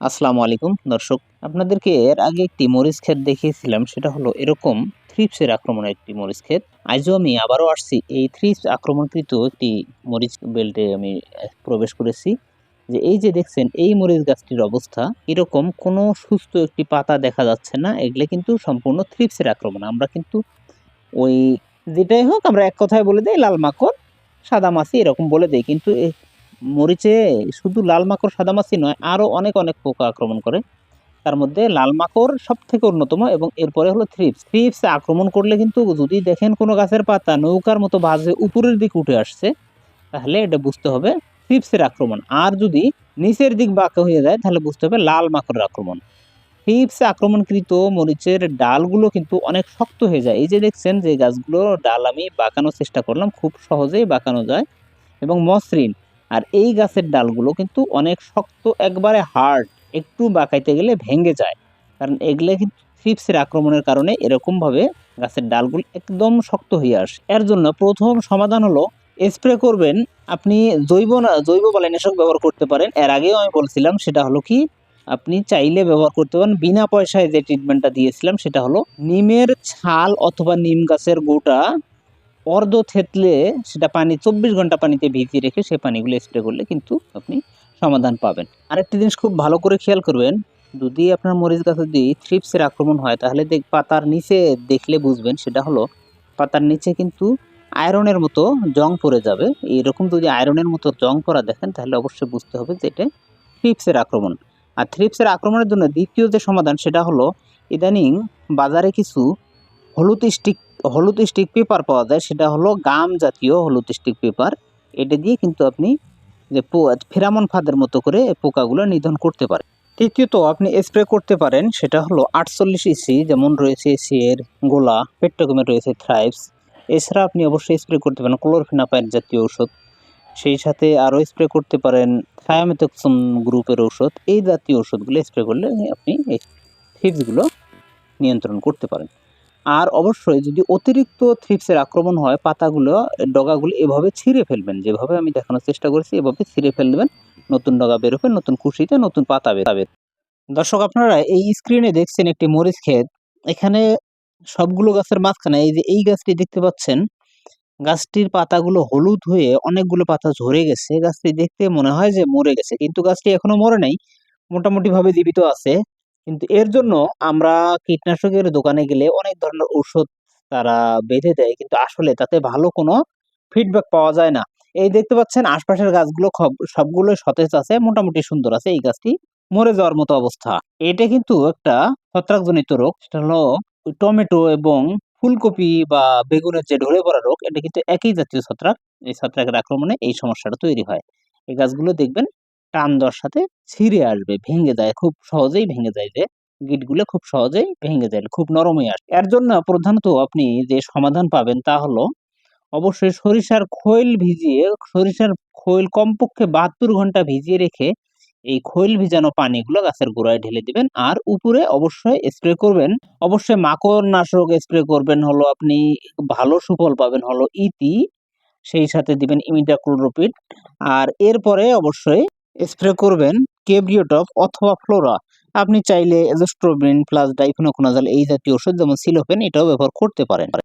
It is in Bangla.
আসসালামু আলাইকুম। দর্শক, আপনাদেরকে এর আগে একটি মরিচ ক্ষেত দেখিয়েছিলাম, সেটা হলো এরকম থ্রিপসের আক্রমণের একটি মরিচ ক্ষেত। আজও আমি আবারও আসছি এই থ্রিপস আক্রমণকৃত একটি মরিচ বেল্টে আমি প্রবেশ করেছি। যে এই যে দেখছেন, এই মরিচ গাছটির অবস্থা এরকম কোনো সুস্থ একটি পাতা দেখা যাচ্ছে না, এগুলো কিন্তু সম্পূর্ণ থ্রিপসের আক্রমণ। আমরা কিন্তু ওই যেটাই হোক, আমরা এক কথায় বলে দিই, লাল মাকড়, সাদা মাছি এরকম বলে দিই। কিন্তু মরিচে শুধু লাল মাকড়, সাদা মাছি নয় আরও অনেক অনেক পোকা আক্রমণ করে। তার মধ্যে লাল মাকড় সব থেকে অন্যতম এবং এরপরে হলো থ্রিপস থ্রিপস আক্রমণ করলে কিন্তু যদি দেখেন কোনো গাছের পাতা নৌকার মতো বাজে উপরের দিকে উঠে আসছে, তাহলে এটা বুঝতে হবে থ্রিপসের আক্রমণ। আর যদি নিচের দিক বাঁকা হয়ে যায়, তাহলে বুঝতে হবে লাল মাকড়ের আক্রমণ। থ্রিপস আক্রমণকৃত মরিচের ডালগুলো কিন্তু অনেক শক্ত হয়ে যায়। এই যে দেখছেন যে গাছগুলো ডাল আমি বাঁকানোর চেষ্টা করলাম, খুব সহজেই বাঁকানো যায়। এবং মসৃণ আর এই গাছের ডালগুলো কিন্তু অনেক শক্ত, একবারে হার্ড একটু বাঁকাইতে গেলে ভেঙে যায়। কারণ এগুলো কিন্তু থ্রিপসের আক্রমণের কারণে এরকমভাবে গাছের ডালগুলো একদম শক্ত হয়ে আসে। এর জন্য প্রথম সমাধান হলো স্প্রে করবেন। আপনি জৈব জৈব বালাইনাশক ব্যবহার করতে পারেন। এর আগেও আমি বলছিলাম, সেটা হলো কি, আপনি চাইলে ব্যবহার করতে পারেন। বিনা পয়সায় যে ট্রিটমেন্টটা দিয়েছিলাম, সেটা হলো, নিমের ছাল অথবা নিম গাছের গোটা অর্ধ থেতলে সেটা পানি, চব্বিশ ঘণ্টা পানিতে ভিজিয়ে রেখে সে পানিগুলো স্প্রে করলে কিন্তু আপনি সমাধান পাবেন। আরেকটি জিনিস খুব ভালো করে খেয়াল করবেন, যদি আপনার মরিচ গাছে যদি থ্রিপসের আক্রমণ হয়, তাহলে দেখ, পাতার নিচে দেখলে বুঝবেন সেটা হলো, পাতার নিচে কিন্তু আয়রনের মতো জং পড়ে যাবে। এইরকম যদি আয়রনের মতো জং পড়া দেখেন, তাহলে অবশ্যই বুঝতে হবে যে এটা থ্রিপসের আক্রমণ। আর থ্রিপসের আক্রমণের জন্য দ্বিতীয় যে সমাধান, সেটা হলো ইদানিং বাজারে কিছু হলুদ স্টিক হলুদ স্টিক পেপার পাওয়া যায়, সেটা হলো গাম জাতীয় হলুদ স্টিক পেপার এটা দিয়ে কিন্তু আপনি যে ফেরামন ফাঁদের মতো করে পোকাগুলো নিধন করতে পারেন। তৃতীয়ত, আপনি স্প্রে করতে পারেন, সেটা হলো আটচল্লিশ ইসি যেমন রয়েছে এসি এর গোলা পেট্রোকমে রয়েছে থ্রাইভস এছাড়া আপনি অবশ্যই স্প্রে করতে পারেন ক্লোরফিনাপাইন জাতীয় ঔষধ। সেই সাথে আরও স্প্রে করতে পারেন থায়ামেথক্সম গ্রুপের ঔষধ। এই জাতীয় ওষুধগুলো স্প্রে করলে আপনি এই থ্রিপসগুলো নিয়ন্ত্রণ করতে পারেন। আর অবশ্যই যদি অতিরিক্ত থ্রিপসের আক্রমণ হয়, পাতাগুলো, ডগাগুলো এভাবে ছিঁড়ে ফেলবেন। যেভাবে আমি দেখানোর চেষ্টা করেছি, এভাবে ছিঁড়ে ফেলবেন। নতুন ডগা বেরোবে নতুন কুশিতে নতুন পাতা বেরোবে দর্শক, আপনারা এই স্ক্রিনে দেখছেন একটি মরিচ ক্ষেত। এখানে সবগুলো গাছের মাঝখানে এই যে এই গাছটি দেখতে পাচ্ছেন, গাছটির পাতাগুলো হলুদ হয়ে অনেকগুলো পাতা ঝরে গেছে। গাছটি দেখতে মনে হয় যে মরে গেছে, কিন্তু গাছটি এখনও মরে নাই। মোটামুটি ভাবে জীবিত আছে। কিন্তু এর জন্য আমরা কীটনাশকের দোকানে গেলে অনেক ধরনের ঔষধ তারা বেঁধে দেয়। কিন্তু আসলে তাতে ভালো কোনো ফিডব্যাক পাওয়া যায় না। এই দেখতে পাচ্ছেন আশপাশের গাছগুলো সবগুলো সতেজ আছে, মোটামুটি সুন্দর আছে। এই গাছটি মরে যাওয়ার মতো অবস্থা। এটা কিন্তু একটা ছত্রাকজনিত রোগ, সেটা হলো টমেটো এবং ফুলকপি বা বেগুনের যে ঢলে পড়া রোগ, এটা কিন্তু একই জাতীয় ছত্রাক। এই ছত্রাকের আক্রমণে এই সমস্যাটা তৈরি হয়। এই গাছগুলো দেখবেন টান দেওয়ার সাথে ছিঁড়ে আসবে, ভেঙে যায়, খুব সহজেই ভেঙে যায় যে গিটগুলো খুব সহজেই ভেঙে যায়, খুব নরম হয়ে আসে এর জন্য প্রধানত আপনি যে সমাধান পাবেন তা হলো অবশ্যই সরিষার খৈল ভিজিয়ে, সরিষার খৈল কমপক্ষে বাহাত্তর ঘণ্টা ভিজিয়ে রেখে এই খৈল ভিজানো পানিগুলো গাছের গোড়ায় ঢেলে দিবেন। আর উপরে অবশ্যই স্প্রে করবেন। অবশ্যই মাকড় নাশক স্প্রে করবেন হলো আপনি, ভালো সুফল পাবেন হলো ইতি, সেই সাথে দিবেন ইমিডাক্লোরোপিড আর এরপরে অবশ্যই স্প্রে করবেন কেব্রিওটপ অথবা ফ্লোরা। আপনি চাইলে এজোস্ট্রোবিন প্লাস ডাইফোনোকোনাজাল এই জাতীয় ওষুধ, যেমন সিলোফেন, এটাও ব্যবহার করতে পারেন।